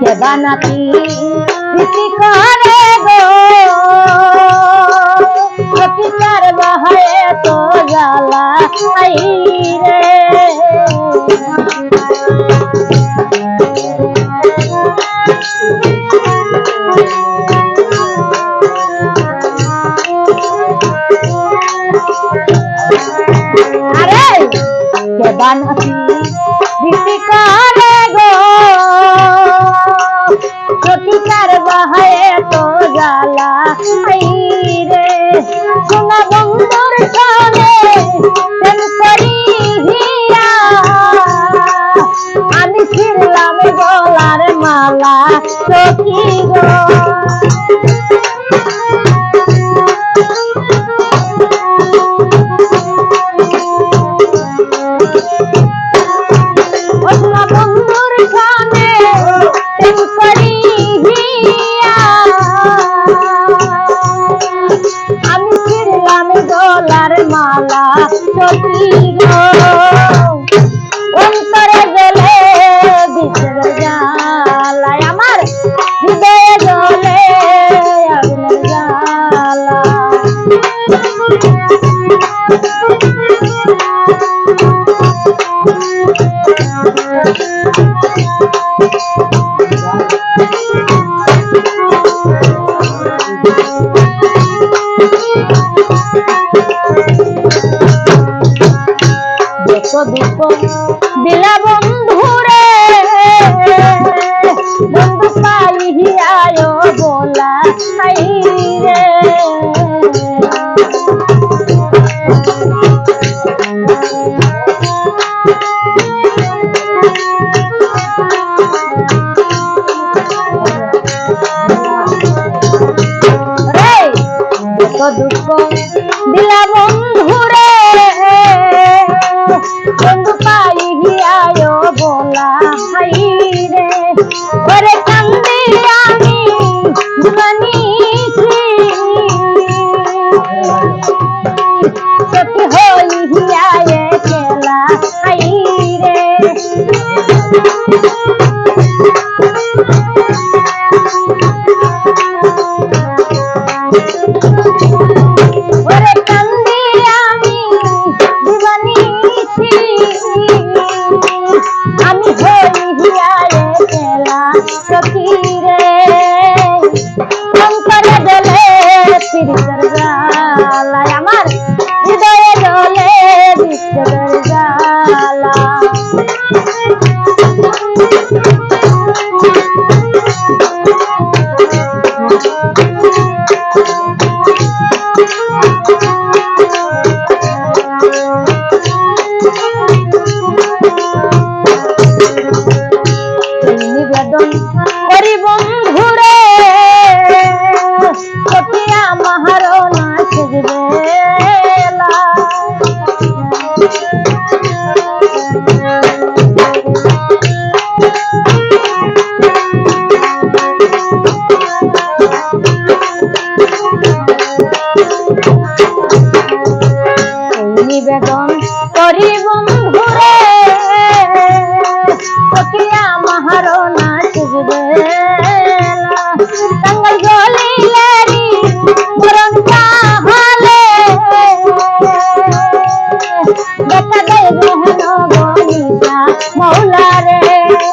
কে বানাতি প্রীতি আরে! কে বানাতি প্রীতি গো প্রতিকার বাহায় তো জ্বালা আই রে সোনা বন্ধুর সনে প্রেম করি হিয়া আমি ছিলাম গলার মালা সখী গো? অন্তরে গেলে আমার হৃদয়ে জ্বলে আগুনের জ্বালা যত দিলা বন্ধুরে বন্ধু পাইয়ায় বলা নাই রে দুঃখ দেখা দেয় গহন বনিতা মৌলারে ওরে